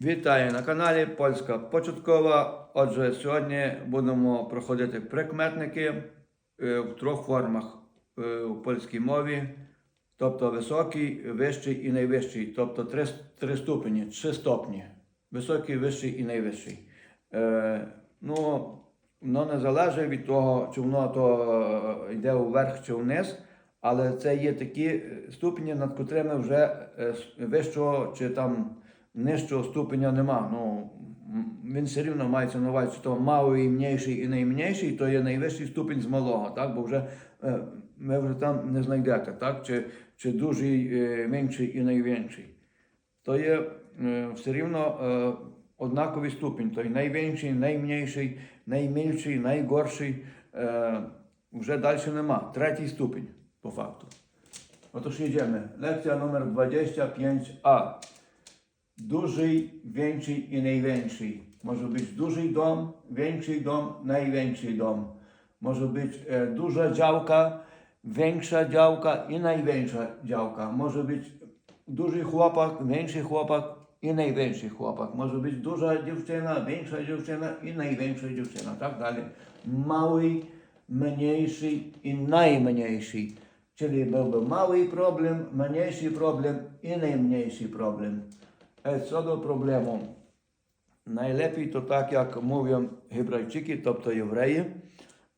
Вітаю на каналі Польська Початкова. Отже, сьогодні будемо проходити прикметники е, в трьох формах е, у польській мові, тобто високий, вищий і найвищий, тобто три, три ступені, чи стопні. Високий, вищий і найвищий. Е, ну, воно не залежить від того, чи воно то е, йде вверх чи вниз, але це є такі ступені, над котрими вже вищого чи там нижчого ступеня нема. Ну, він все рівно мається на увазі, що малий, менший і найменший, то є найвищий ступінь з малого, так? бо вже е, ви вже там не знайдете, так? чи, чи дужий, е, менший і найменший. То є е, все рівно е, однаковий ступінь, той найменший, найменший, наймільший, найгорший. Вже далі нема. Третій ступінь, по факту. Otóż jedziemy. Lekcja numer 25a. Duży, większy i największy. Może być duży dom, większy dom, największy dom. Może być e, duża działka, większa działka i największa działka. Może być duży chłopak, większy chłopak i największy chłopak. Może być duża dziewczyna, większa dziewczyna i największa dziewczyna. Tak dalej. Mały, mniejszy i najmniejszy. Czyli byłby mały problem, mniejszy problem i najmniejszy problem. Е, Co do problemu, najlepiej to tak jak mówią тобто євреї.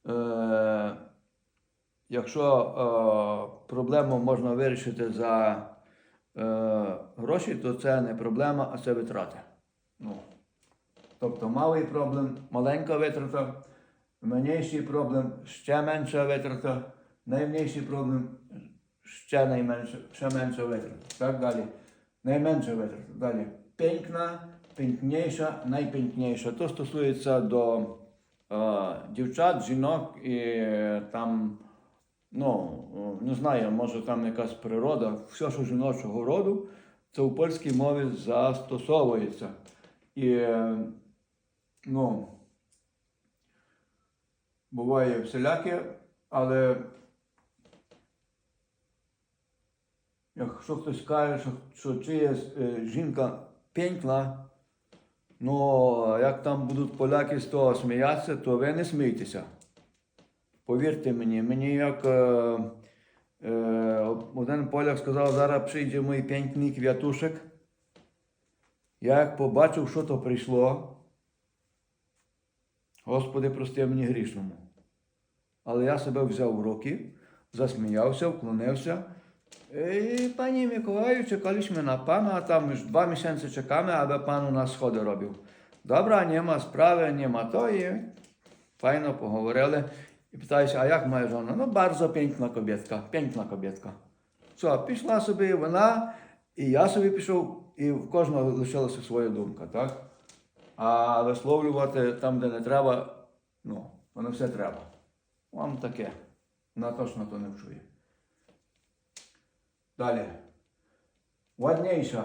Е, якщо е, проблему можна вирішити за е, гроші, то це не проблема, а це витрати. Ну, тобто малий проблем, маленька витрата, менший проблем, ще менша витрата, найменший проблем, ще найменша, ще менша витрата. Так далі. Найменша витрата. Далі. Piękna, piękniejsza, najpiękniejsza. To стосується до е, дівчат, жінок і е, там, ну, е, не знаю, може там якась природа, все, що жіночого роду, це у польській мові застосовується. І, е, ну, буває всіляке, але якщо хтось каже, що, що чиясь е, жінка пенькла, ну як там будуть поляки з того сміятися, то ви не смійтеся. Повірте мені, мені як е, е, один поляк сказав, зараз прийде мій пенькний квятушек. Я як побачив, що то прийшло, Господи, прости мені грішному. Але я себе взяв в руки, засміявся, вклонився. I panie Mikołaju, czekaliśmy na pana, a tam już dwa miesiące czekamy, aby pan u nas schody robił. Dobra, nie ma sprawy, nie ma to i fajno poговорили. I się, a jak moja żona? No bardzo piękna kobietka, piękna kobietka. Co, пішла собі вона, і я собі пішов, і в кожного лишилася своя думка, так? А висловлювати там, де не треба, ну, воно все треба. Вам таке. Вона точно то не вчує. Далі. Ładniejsza.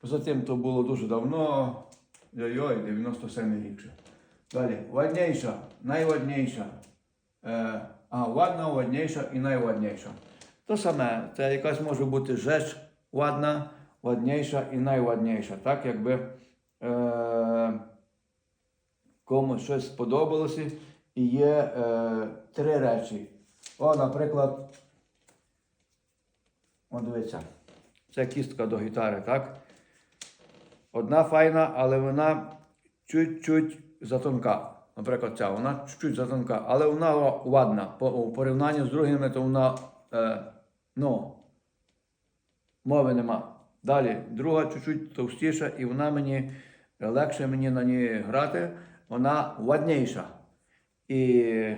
Poza tym to było дуже давно. Ой-ой, 97 рік. Далі. Ładniejsza. Найладніша. Е, а, ładna, ładniejsza і найладніша. То саме, це якась може бути rzecz ładna, ładniejsza і найладніша. Так, якби е, комусь щось сподобалося і є е, три речі. О, наприклад, О, дивіться, це кістка до гітари, так? Одна файна, але вона чуть-чуть затонка. Наприклад, ця, вона чуть-чуть затонка, але вона ладна. По, у порівнянні з другими, то вона, е, ну, мови нема. Далі, друга чуть-чуть товстіша, і вона мені легше мені на ній грати, вона ладніша. І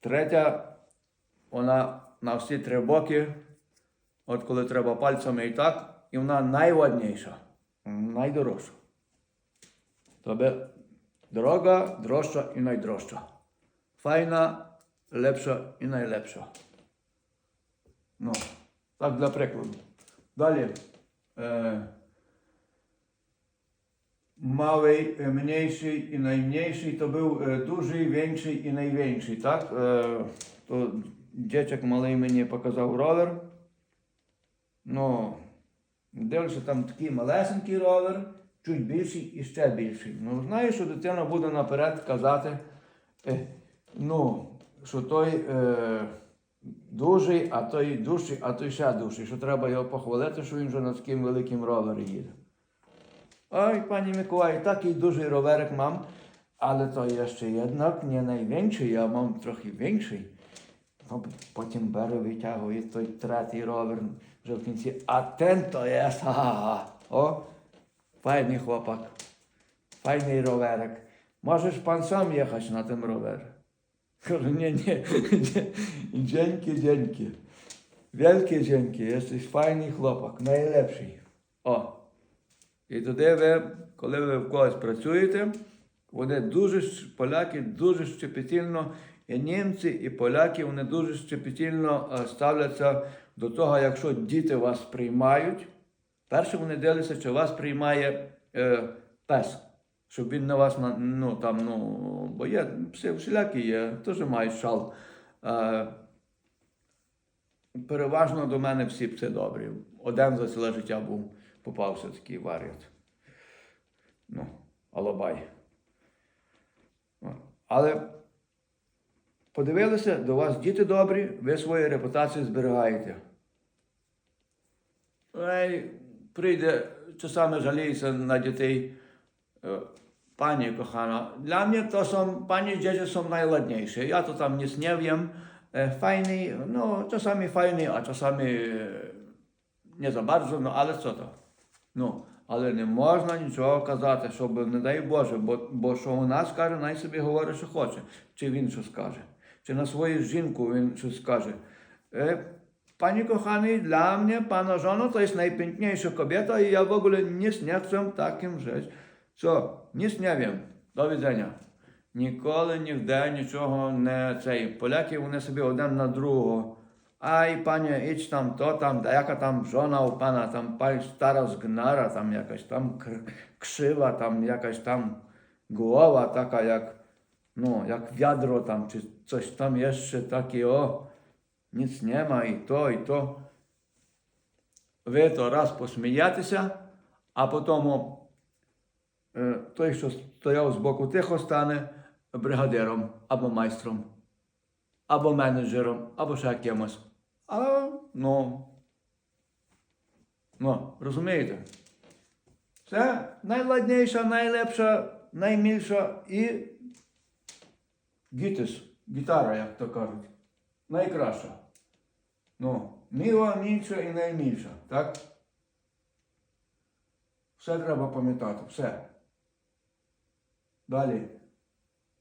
третя, вона на всі три боки. От коли треба пальцями і так, і вона найладніша, найдорожча. Тобі дорога, дрожча і найдорожча. Файна, лепша і найлепша. Ну, так для прикладу. Далі. Е, Малий, е, mniejszy і najmniejszy to był е, dużий, większy і найвенший, так? Е, то дядьок малий мені показав ролер. Ну, Дивлюся, там такий малесенький ровер, чуть більший і ще більший. Ну, знаю, що дитина буде наперед казати, е, ну, що той е, дужий, а той дужчий, а той ще дужчий, що треба його похвалити, що він вже на таким великим ровері їде. Ой, пані Миколай, такий дужий роверик мам, але то є ще jednak не найвищий, я мам трохи większий. Потім бере, витягує той третій ровер вже в кінці. А ten то є. Ха-ха-ха. О, файний хлопак. Файний роверик. Можеш пан сам їхати на tym rowerze? Кажу, ні, ні, dzięki, dzięki. Wielkie dzięki, jesteś файний хлопак, найлепший. О. І тоді ви, коли ви в когось працюєте, вони дуже поляки дуже щепетільно, і німці, і поляки, вони дуже щепетільно е, ставляться до того, якщо діти вас приймають. Перше вони дивляться, чи вас приймає е, пес, щоб він на вас ну, там, ну, бо є пси всілякі є, теж мають шал. Е, переважно до мене всі пси добрі. Один за ціле життя був, попався такий варіант. Ну, алабай. Але подивилися, до вас діти добрі, ви свою репутацію зберігаєте. Ей, прийде, czasami жаліється на дітей. Е, Panie kochana, dla mnie to są, pani dzieci są najładniejsze. Ja to tam nic nie. E, Fajny, no czasami fajny, a czasami e, nie za bardzo, no ale co to? Ну, не можна нічого казати, щоб, не дай Боже, бо, бо що у нас каже, най собі говорить, що хоче. Чи він що скаже, чи на свою жінку він щось скаже. E, Panie kochany, dla mnie pana żona to jest najpiękniejsza kobieta i ja w ogóle nic nie chcę takim żyć. Co? Nic nie wiem. До widzenia. Ніколи ніде нічого не цей. Поляки вони собі один на другого. Ай, пані, ідь там, то там, да яка там жона у пана, там пані стара згнара, там якась там кр- кшива, там якась там głowa taka jak, no, jak wiadro tam, czy coś tam jeszcze takie, o, nic nie ma i to, i to. Ви то раз посміятися, а потім той, що стояв збоку тихо, стане бригадиром або майстром, або менеджером, або ще кимось. А, ну, ну, розумієте? Це найладніша, найлепша, наймільша і гітис, гітара, як то кажуть. Найкраща. Ну, міла, мільша і наймільша, так? Все треба пам'ятати, все. Далі.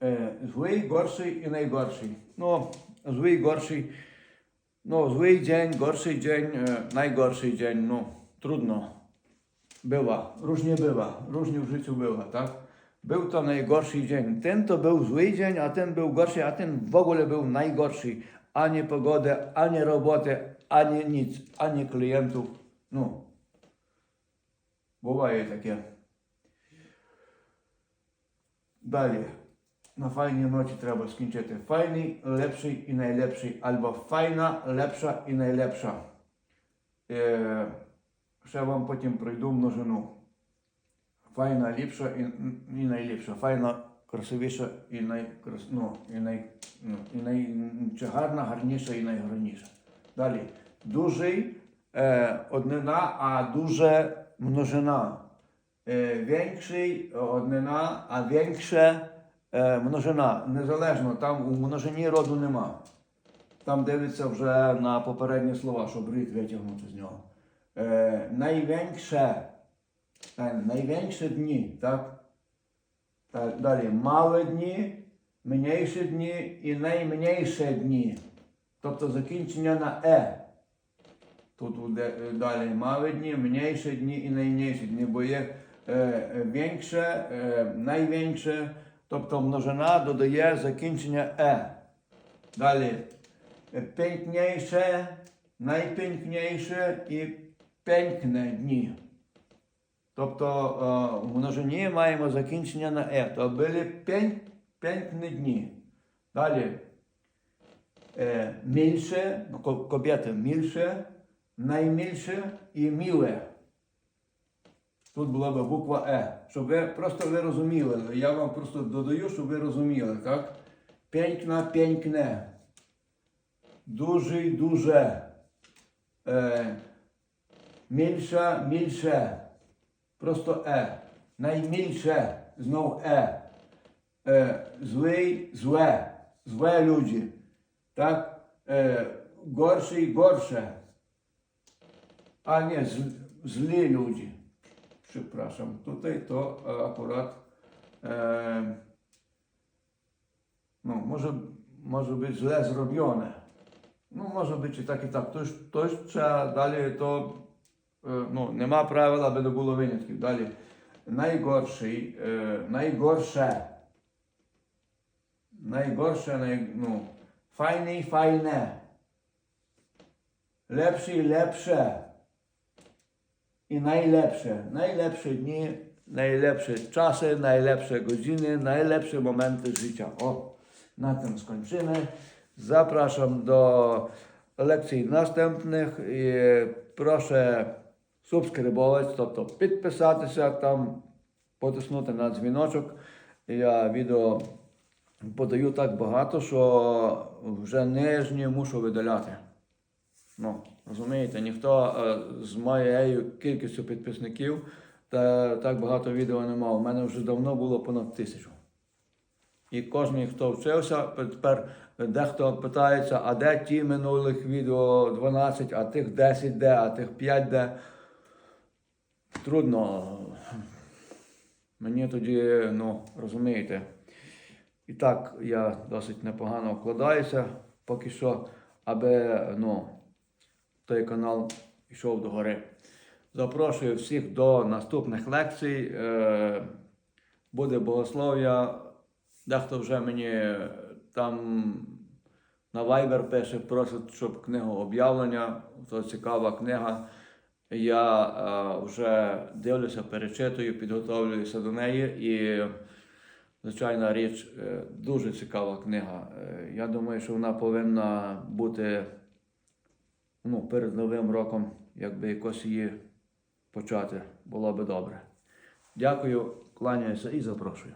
Е, злий, горший і найгорший. Ну, злий, горший. Ну, злий день, горший день, е, najgorszy dzień, no, trudno. Była, różnie bywa, różnie w życiu bywa, tak? Był to najgorszy dzień. Ten to był zły dzień, a ten był gorszy, a ten w ogóle był najgorszy. Ani pogodę, ani robotę, ani nic, ani klientów. No. Буває таке. Далі. На файній ноті треба скінчити. Файний, лепший і найлепший. Або файна, лепша і найлепша. Е, ще вам потім пройду множину. Файна, ліпша і, і найліпша. Файна, красивіша і найкрас... ну, і най... ну, і най... чи гарна, гарніша і найгарніша. Далі. Дужий е, однина, а дуже множина. Е, większий однина, а większe е, множина. Незалежно, там у множині роду нема. Там дивиться вже на попередні слова, щоб рід витягнути з нього. Е, найвеньше, е, найвеньше дні, так? так? Далі мали дні, мniejsze дні і найменніше дні. Тобто закінчення на е. Тут буде е, далі мали дні, mniejsze дні і найменші дні, бо є е, е, większe, е, найвеньше, тобто множина додає закінчення е. Далі е, piękniejsze, найпінкніше і пенькне дні. Тобто е, в множині маємо закінчення на е. То були пенькні дні. Далі е, мільше, ну, мільше, наймільше і міле. Тут була б буква Е. Щоб ви просто ви розуміли. Я вам просто додаю, щоб ви розуміли, так? Пенькна, пенькне. Дуже, дуже. Е, мільша, мільше. Просто Е. Наймільше. Знов Е. е злий, зле. Зле люди. Так? Е, горший, горше. А ні, з- злі люди. Przepraszam, tutaj to e, akurat e, no, może, może być źle zrobione. No może być i tak, i tak. Тож, тож trzeba dalej to, e, no, нема правил, аби не було винятків. Далі. Найгорший, е, найгорше. Найгорше, най, ну, файний, файне. Lepszy, lepsze. І найлепше, найлепші дні, найлепші часи, найлепші години, найлепші моменти життя. О, на tym skończymy. Zapraszam do lekcji następnych і прошу subskrybować, тобто підписатися там, потиснути на дзвіночок. Я відео подаю так багато, що вже нижні мушу видаляти. Ну, розумієте, ніхто е, з моєю кількістю підписників та так багато відео не мав. У мене вже давно було понад тисячу. І кожен, хто вчився, тепер дехто питається, а де ті минулих відео 12, а тих 10 де, а тих 5 де. Трудно. Мені тоді, ну, розумієте. І так я досить непогано вкладаюся поки що, аби ну, той канал йшов до гори. Запрошую всіх до наступних лекцій. Е, Буде богослов'я. Дехто вже мені там на Viber пише, просить, щоб книгу об'явлення. То цікава книга. Я е, вже дивлюся, перечитую, підготовлююся до неї. І, звичайна річ, е, дуже цікава книга. Е, я думаю, що вона повинна бути ну, перед Новим роком, якби якось її почати, було би добре. Дякую, кланяюся і запрошую.